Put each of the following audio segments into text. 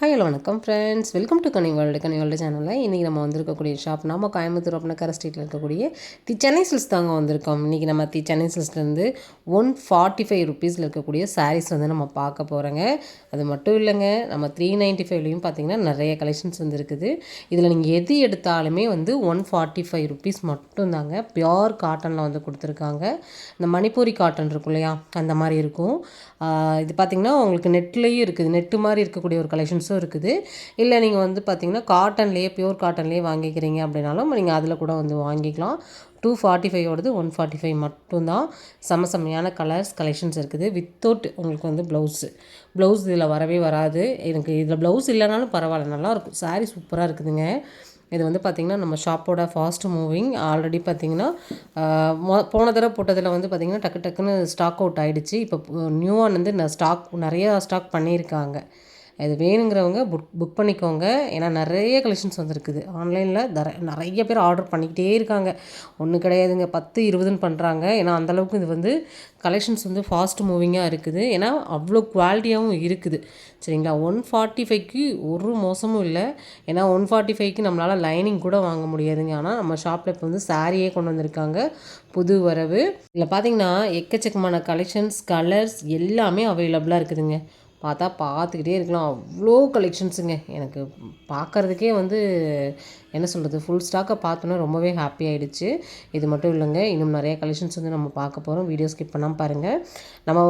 Hi hello வணக்கம் friends welcome to Kani world Kani world சேனலில் இன்றைக்கி நம்ம வந்திருக்கக்கூடிய ஷாப் நம்ம கோயம்புத்தூர் அப்படின்னா ஸ்ட்ரீட்டில் இருக்கக்கூடிய தி சென்னை சில்ஸ் தாங்க வந்திருக்கோம். இன்றைக்கி நம்ம தி சென்னை சில்ஸ்லேருந்து ஒன் ஃபார்ட்டி ஃபைவ் ருபீஸில் இருக்கக்கூடிய சாரீஸ் வந்து நம்ம பார்க்க போகிறோங்க அது மட்டும் இல்லைங்க நம்ம த்ரீ நைன்ட்டி ஃபைவ்லேயும் பார்த்தீங்கன்னா நிறைய கலெக்ஷன்ஸ் வந்து இருக்குது. இதில் நீங்கள் எது எடுத்தாலுமே வந்து ஒன் ஃபார்ட்டி ஃபைவ் ருபீஸ் மட்டும்தாங்க பியோர் காட்டனில் வந்து கொடுத்துருக்காங்க. இந்த மணிப்பூரி காட்டன் இருக்கும் இல்லையா அந்த மாதிரி இருக்கும். இது பார்த்திங்கன்னா உங்களுக்கு நெட்லேயும் இருக்குது. நெட்டு மாதிரி இருக்கக்கூடிய ஒரு கலெக்ஷன்ஸ் ப்ளவுஸும் இருக்குது. இல்லை நீங்கள் வந்து பார்த்தீங்கன்னா காட்டன்லேயே ப்யூர் காட்டன்லேயே வாங்கிக்கிறீங்க அப்படின்னாலும் நீங்கள் அதில் கூட வந்து வாங்கிக்கலாம். டூ ஃபார்ட்டி ஃபைவோடது ஒன் ஃபார்ட்டி ஃபைவ் மட்டும்தான். செம்ம செம்மையான கலர்ஸ் கலெக்ஷன்ஸ் இருக்குது. வித்தவுட் உங்களுக்கு வந்து ப்ளவுஸு ப்ளவுஸ் இதில் வரவே வராது. எனக்கு இதில் ப்ளவுஸ் இல்லைனாலும் பரவாயில்ல. நல்லாயிருக்கும் சாரீ சூப்பராக இருக்குதுங்க. இது வந்து பார்த்திங்கன்னா நம்ம ஷாப்போட ஃபாஸ்ட் மூவிங் ஆல்ரெடி பார்த்திங்கன்னா போன தடவை போட்டதில் வந்து பார்த்திங்கன்னா டக்கு டக்குன்னு ஸ்டாக் அவுட் ஆகிடுச்சு இப்போ நியூவாக வந்து ஸ்டாக் நிறையா ஸ்டாக் பண்ணியிருக்காங்க. இது வேணுங்கிறவங்க புக் புக் பண்ணிக்கோங்க. ஏன்னா நிறைய கலெக்ஷன்ஸ் வந்துருக்குது. ஆன்லைனில் தர நிறைய பேர் ஆர்டர் பண்ணிக்கிட்டே இருக்காங்க. ஒன்று கிடையாதுங்க. பத்து இருபதுன்னு பண்ணுறாங்க ஏன்னா அந்தளவுக்கு இது வந்து கலெக்ஷன்ஸ் வந்து ஃபாஸ்ட் மூவிங்காக இருக்குது. ஏன்னா அவ்வளோ குவாலிட்டியாகவும் இருக்குது. சரிங்களா? ஒன் ஃபார்ட்டி ஃபைவ்க்கு ஒரு மோசமும் இல்லை. ஏன்னா ஒன் ஃபார்ட்டி ஃபைவ்க்கு நம்மளால் லைனிங் கூட வாங்க முடியாதுங்க. ஆனால் நம்ம ஷாப்பில் இப்போ வந்து சாரியே கொண்டு வந்திருக்காங்க. புது வரவு. இதில் பார்த்தீங்கன்னா எக்கச்சக்கமான கலெக்ஷன்ஸ் கலர்ஸ் எல்லாமே அவைலபிளாக இருக்குதுங்க. பார்த்தா பார்த்துக்கிட்டே இருக்கலாம். அவ்வளோ கலெக்ஷன்ஸுங்க எனக்கு பார்க்குறதுக்கே வந்து என்ன சொல்கிறது ஃபுல் ஸ்டாக்கை பார்த்தோன்னா ரொம்பவே ஹாப்பி ஆகிடுச்சு இது மட்டும் இல்லைங்க இன்னும் நிறைய கலெக்ஷன்ஸ் வந்து நம்ம பார்க்க போகிறோம் வீடியோ ஸ்கிப் பண்ணாமல் பாருங்கள் நம்ம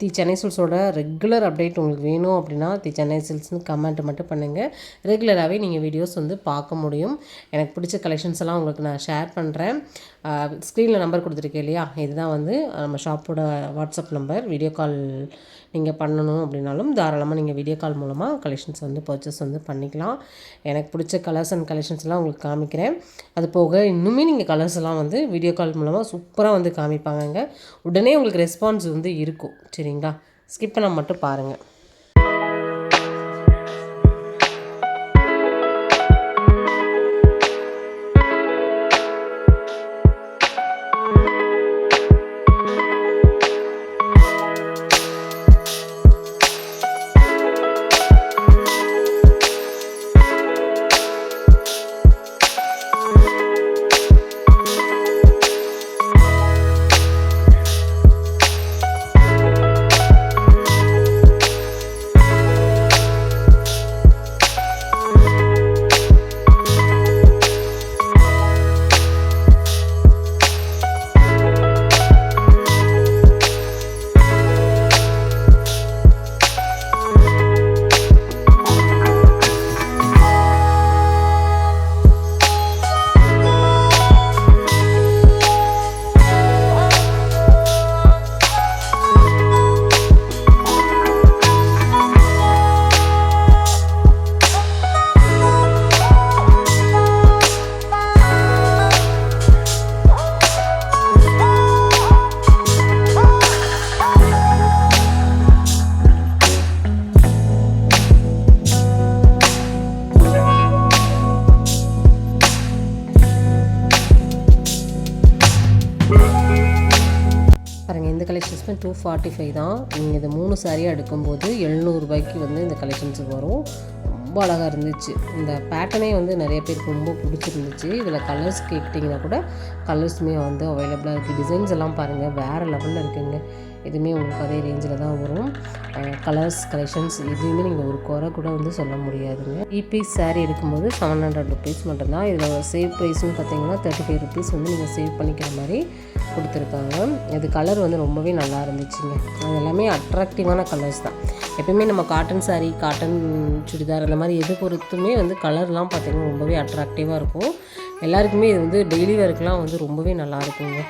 தி சென்னை சில்ஸோட ரெகுலர் அப்டேட் உங்களுக்கு வேணும் அப்படின்னா தி சென்னை சில்ஸ்னு கமெண்ட் மட்டும் பண்ணுங்கள் ரெகுலராகவே நீங்கள் வீடியோஸ் வந்து பார்க்க முடியும். எனக்கு பிடிச்ச கலெக்ஷன்ஸ் எல்லாம் உங்களுக்கு நான் ஷேர் பண்ணுறேன் ஸ்க்ரீனில் நம்பர் கொடுத்துருக்கேன் இல்லையா? இதுதான் வந்து நம்ம ஷாப்போட வாட்ஸ்அப் நம்பர் வீடியோ கால் நீங்கள் பண்ணணும் அப்படின்னாலும் தாராளமாக நீங்கள் வீடியோ கால் மூலமாக கலெக்ஷன்ஸ் வந்து பர்ச்சேஸ் வந்து பண்ணிக்கலாம். எனக்கு பிடிச்ச கலர்ஸ் அண்ட் கலெக்ஷன்ஸ் கலர்ஸ்லாம் உங்களுக்கு காமிக்கிறேன். அது போக இன்னுமே நீங்கள் கலர்ஸ் எல்லாம் வந்து வீடியோ கால் மூலமாக சூப்பராக வந்து காமிப்பாங்கங்க. உடனே உங்களுக்கு ரெஸ்பான்ஸ் வந்து இருக்கும். சரிங்களா? ஸ்கிப் பண்ண மட்டும் பாருங்கள் கலெக்ஷன்ஸுமே டூ ஃபார்ட்டி ஃபைவ் தான். நீங்கள் இது மூணு சாரியாக எடுக்கும்போது எழுநூறுபாய்க்கு வந்து இந்த கலெக்ஷன்ஸ் வரும். ரொம்ப அழகாக இருந்துச்சு. இந்த பேட்டர்னே வந்து நிறைய பேருக்கு ரொம்ப பிடிச்சிருந்துச்சு. இதில் கலர்ஸ் கேட்டிங்கன்னா கூட கலர்ஸுமே வந்து அவைலபிளாக இருக்குது டிசைன்ஸ் எல்லாம் பாருங்கள் வேறு லெவலில் இருக்குங்க. எதுவுமே உங்களுக்கு அதே ரேஞ்சில் தான் வரும். கலர்ஸ் கலெக்ஷன்ஸ் எதுவுமே நீங்கள் ஒரு குறை கூட வந்து சொல்ல முடியாதுங்க. இ பீஸ் சாரீ எடுக்கும்போது செவன் ஹண்ட்ரட் ருபீஸ் மட்டும்தான். இதில் சேவ் ப்ரைஸும் பார்த்தீங்கன்னா தேர்ட்டி ஃபைவ் ருபீஸ் வந்து நீங்கள் சேவ் பண்ணிக்கிற மாதிரி கொடுத்துருக்காங்க. அது கலர் வந்து ரொம்பவே நல்லா இருந்துச்சுங்க. அது எல்லாமே அட்ராக்டிவான கலர்ஸ் தான். எப்பயுமே நம்ம காட்டன் சாரீ காட்டன் சுடிதார் அந்த மாதிரி எது பொறுத்துமே வந்து கலர்லாம் பார்த்திங்கன்னா ரொம்பவே அட்ராக்டிவாக இருக்கும். எல்லாருக்குமே இது வந்து டெய்லி ஒர்க்லாம் வந்து ரொம்பவே நல்லா இருக்குங்க.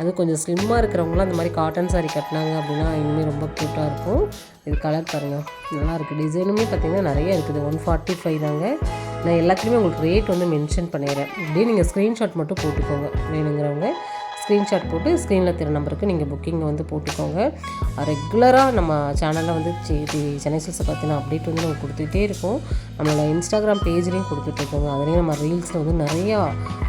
அது கொஞ்சம் ஸ்லிம்மாக இருக்கிறவங்களாம் அந்த மாதிரி காட்டன் சாரீ கட்டினாங்க அப்படின்னா இனிமேல் ரொம்ப க்யூட்டாக இருக்கும். இது கலர் பாருங்கள் நல்லாயிருக்கு டிசைனுமே பார்த்திங்கன்னா நிறைய இருக்குது. ஒன் ஃபார்ட்டி ஃபைவ் தாங்க. நான் எல்லாத்துலேயுமே உங்களுக்கு ரேட் வந்து மென்ஷன் பண்ணிடுறேன். இப்படியே நீங்கள் ஸ்க்ரீன்ஷாட் மட்டும் போட்டுக்கோங்க. வேணுங்கிறவங்க. ஸ்க்ரீன்ஷாட் போட்டு ஸ்க்ரீனில் திரு நம்பருக்கு நீங்கள் புக்கிங் வந்து போட்டுக்கோங்க. ரெகுலராக நம்ம சேனலில் வந்து சென்னை சில்ஸை பற்றின அப்டேட் வந்து நம்ம கொடுத்துட்டே இருக்கோம். நம்மளோட இன்ஸ்டாகிராம் பேஜ்லேயும் கொடுத்துட்ருக்கோங்க அதுலேயும் நம்ம ரீல்ஸில் வந்து நிறையா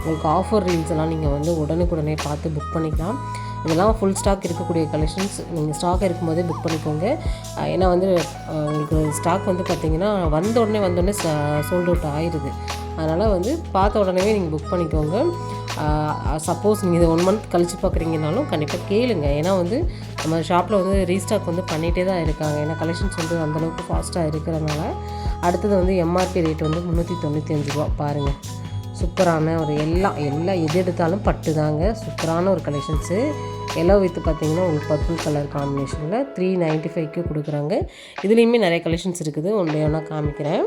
உங்களுக்கு ஆஃபர் ரீல்ஸ் எல்லாம் நீங்கள் வந்து உடனுக்குடனே பார்த்து புக் பண்ணிக்கலாம். இதெல்லாம் ஃபுல் ஸ்டாக் இருக்கக்கூடிய கலெக்ஷன்ஸ் நீங்கள் ஸ்டாக் இருக்கும்போதே புக் பண்ணிக்கோங்க. ஏன்னா வந்து உங்களுக்கு ஸ்டாக் வந்து பார்த்தீங்கன்னா வந்த உடனே வந்தோடனே சோல்ட் அவுட் ஆயிடுது அதனால் வந்து பார்த்த உடனே நீங்கள் புக் பண்ணிக்கோங்க. சப்போஸ் நீங்கள் இதை ஒன் மந்த் கழித்து பார்க்குறீங்கனாலும் கண்டிப்பாக கேளுங்க. ஏன்னா வந்து நம்ம ஷாப்பில் வந்து ரீஸ்டாக் வந்து பண்ணிகிட்டே தான் இருக்காங்க. ஏன்னா கலெக்ஷன்ஸ் வந்து அந்தளவுக்கு ஃபாஸ்ட்டாக இருக்கிறனால அடுத்தது வந்து எம்ஆர்பி ரேட் வந்து முந்நூற்றி தொண்ணூற்றி அஞ்சு ரூபா. பாருங்கள் சூப்பரான ஒரு எல்லாம் எல்லாம் எது எடுத்தாலும் பட்டு தாங்க. சூப்பரான ஒரு கலெக்ஷன்ஸு எல்லோ வித்து பார்த்தீங்கன்னா உங்களுக்கு பர்பிள் கலர் காம்பினேஷனில் த்ரீ நைன்ட்டி ஃபைவ்க்கு கொடுக்குறாங்க. இதுலேயுமே நிறைய கலெக்ஷன்ஸ் இருக்குது. ஒன்று ஒன்றா காமிக்கிறேன்.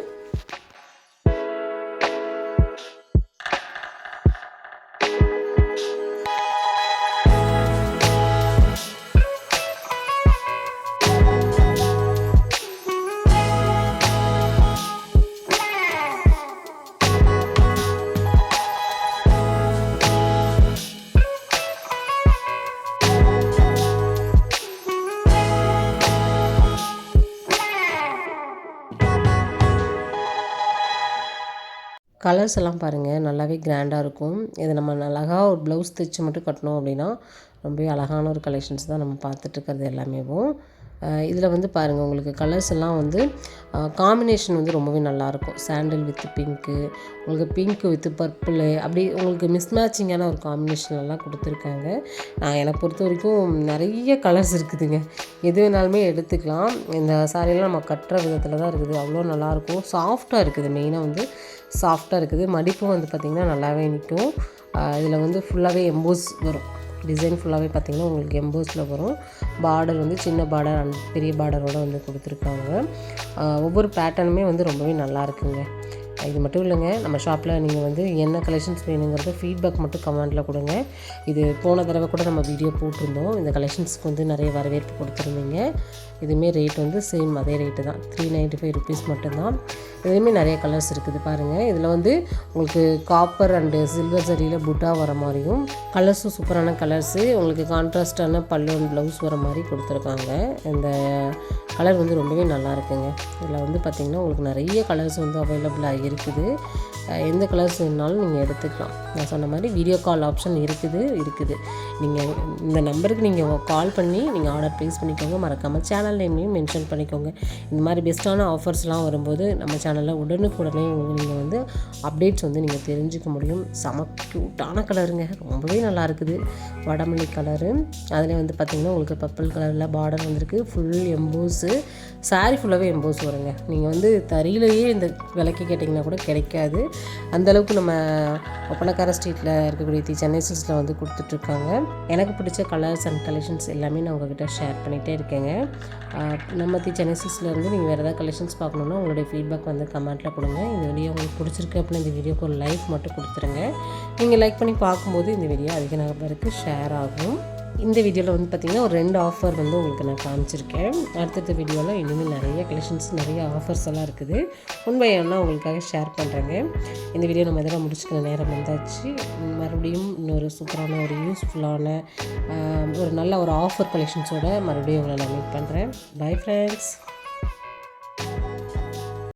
கலர்ஸ் எல்லாம் பாருங்கள் நல்லாவே கிராண்டாக இருக்கும். இது நம்ம அழகாக ஒரு ப்ளவுஸ் தைச்சு மட்டும் கட்டணும் அப்படின்னா ரொம்பவே அழகான ஒரு கலெக்ஷன்ஸ் தான் நம்ம பார்த்துட்ருக்கிறது எல்லாமேவும் இதில் வந்து பாருங்கள் உங்களுக்கு கலர்ஸ் எல்லாம் வந்து காம்பினேஷன் வந்து ரொம்பவே நல்லாயிருக்கும் சாண்டில் வித் பிங்க்கு உங்களுக்கு பிங்க் வித் பர்பிள் அப்படி உங்களுக்கு மிஸ் மேட்சிங்கான ஒரு காம்பினேஷன் எல்லாம் கொடுத்துருக்காங்க. நான் எனக்கு பொறுத்த வரைக்கும் நிறைய கலர்ஸ் இருக்குதுங்க. எது வேணாலுமே எடுத்துக்கலாம். இந்த சாரியெல்லாம் நம்ம கட்டுற விதத்தில் தான் இருக்குது. அவ்வளோ நல்லாயிருக்கும் சாஃப்டாக இருக்குது மெயினாக வந்து. சாஃப்டாக இருக்குது. மடிப்பும் வந்து பார்த்திங்கன்னா நல்லாவே நிற்கும். இதில் வந்து ஃபுல்லாகவே எம்போஸ் வரும். டிசைன் ஃபுல்லாகவே பார்த்திங்கன்னா உங்களுக்கு எம்போஸில் வரும். பார்டர் வந்து சின்ன பார்டர் அண்ட் பெரிய பார்டரோடு வந்து கொடுத்துருக்காங்க. ஒவ்வொரு பேட்டர்னுமே வந்து ரொம்பவே நல்லா இருக்குங்க. இது மட்டும் இல்லைங்க நம்ம ஷாப்பில் நீங்கள் வந்து என்ன கலெக்ஷன்ஸ் வேணுங்கிறத ஃபீட்பேக் மட்டும் கமெண்ட்டில் கொடுங்க. இது போன தடவை கூட நம்ம வீடியோ போட்டிருந்தோம். இந்த கலெக்ஷன்ஸ்க்கு வந்து நிறைய வரவேற்பு கொடுத்துருந்தீங்க. இதுவுமே ரேட் வந்து சேம் அதே ரேட்டு தான். த்ரீ நைன்ட்டி ஃபைவ் ருபீஸ் மட்டும்தான். இதுலேயுமே நிறைய கலர்ஸ் இருக்குது பாருங்கள் இதில் வந்து உங்களுக்கு காப்பர் அண்டு சில்வர் சரியில் புட்டா வர மாதிரியும் கலர்ஸும் சூப்பரான கலர்ஸு உங்களுக்கு கான்ட்ராஸ்டான பல்லு அண்ட் ப்ளவுஸ் வர மாதிரி கொடுத்துருக்காங்க. இந்த கலர் வந்து ரொம்பவே நல்லா இருக்குங்க. இதில் வந்து பார்த்திங்கன்னா உங்களுக்கு நிறைய கலர்ஸ் வந்து அவைலபிளாக இருக்குது. எந்த கலர்ஸ் வேணுனாலும் நீங்கள் எடுத்துக்கலாம். நான் சொன்ன மாதிரி வீடியோ கால் ஆப்ஷன் இருக்குது இருக்குது. நீங்கள் இந்த நம்பருக்கு நீங்கள் கால் பண்ணி நீங்கள் ஆர்டர் ப்ளேஸ் பண்ணிக்கோங்க. மறக்காமல் சேனல் நேம்லையும் மென்ஷன் பண்ணிக்கோங்க. இந்த மாதிரி பெஸ்ட்டான ஆஃபர்ஸ்லாம் வரும்போது நம்ம சேனலில் உடனுக்குடனே நீங்கள் வந்து அப்டேட்ஸ் வந்து நீங்கள் தெரிஞ்சுக்க முடியும். செம க்யூட்டான கலருங்க ரொம்பவே நல்லா இருக்குது. வடமல்லி கலரு அதில் வந்து பார்த்திங்கன்னா உங்களுக்கு பர்பிள் கலரில் பார்டர் வந்திருக்கு. ஃபுல் எம்போஸு சாரீ ஃபுல்லாகவே எம்போஸ் வருங்க. நீங்கள் வந்து தறியிலேயே இந்த விலைக்கு கேட்டிங்கன்னா கூட கிடைக்காது. அந்தளவுக்கு நம்ம ஒப்பனக்கார ஸ்ட்ரீட்டில் இருக்கக்கூடிய தி சென்னை சில்ஸில் வந்து கொடுத்துட்ருக்காங்க. எனக்கு பிடிச்ச கலர்ஸ் அண்ட் கலெக்ஷன்ஸ் எல்லாமே நான் உங்ககிட்ட ஷேர் பண்ணிகிட்டே இருக்கேங்க. நம்ம தி சென்னை சில்ஸ்லேருந்து நீங்கள் வேறு ஏதாவது கலெக்ஷன்ஸ் பார்க்கணுன்னா உங்களுடைய ஃபீட்பேக் வந்து கமெண்ட்டில் கொடுங்க. இந்த வீடியோ உங்களுக்கு பிடிச்சிருக்கு அப்படின்னா இந்த வீடியோக்கு ஒரு லைக் மட்டும் கொடுத்துருங்க. நீங்கள் லைக் பண்ணி பார்க்கும்போது இந்த வீடியோ அதிக நபருக்கு ஷேர் ஆகும். இந்த வீடியோவில் வந்து பார்த்திங்கன்னா ஒரு ரெண்டு ஆஃபர் வந்து உங்களுக்கு நான் காமிச்சிருக்கேன். அடுத்தடுத்த வீடியோவில் இன்னுமே நிறைய கலெக்ஷன்ஸ் நிறைய ஆஃபர்ஸ் எல்லாம் இருக்குது. உண்மையான உங்களுக்காக ஷேர் பண்ணுறேங்க இந்த வீடியோ நம்ம இதெல்லாம் முடிச்சுக்கிற நேரம் வந்தாச்சு. மறுபடியும் இன்னொரு சூப்பரான ஒரு யூஸ்ஃபுல்லான ஒரு நல்ல ஒரு ஆஃபர் கலெக்ஷன்ஸோட மறுபடியும் உங்களை நான் மீட் பண்ணுறேன் பை ஃப்ரெண்ட்ஸ்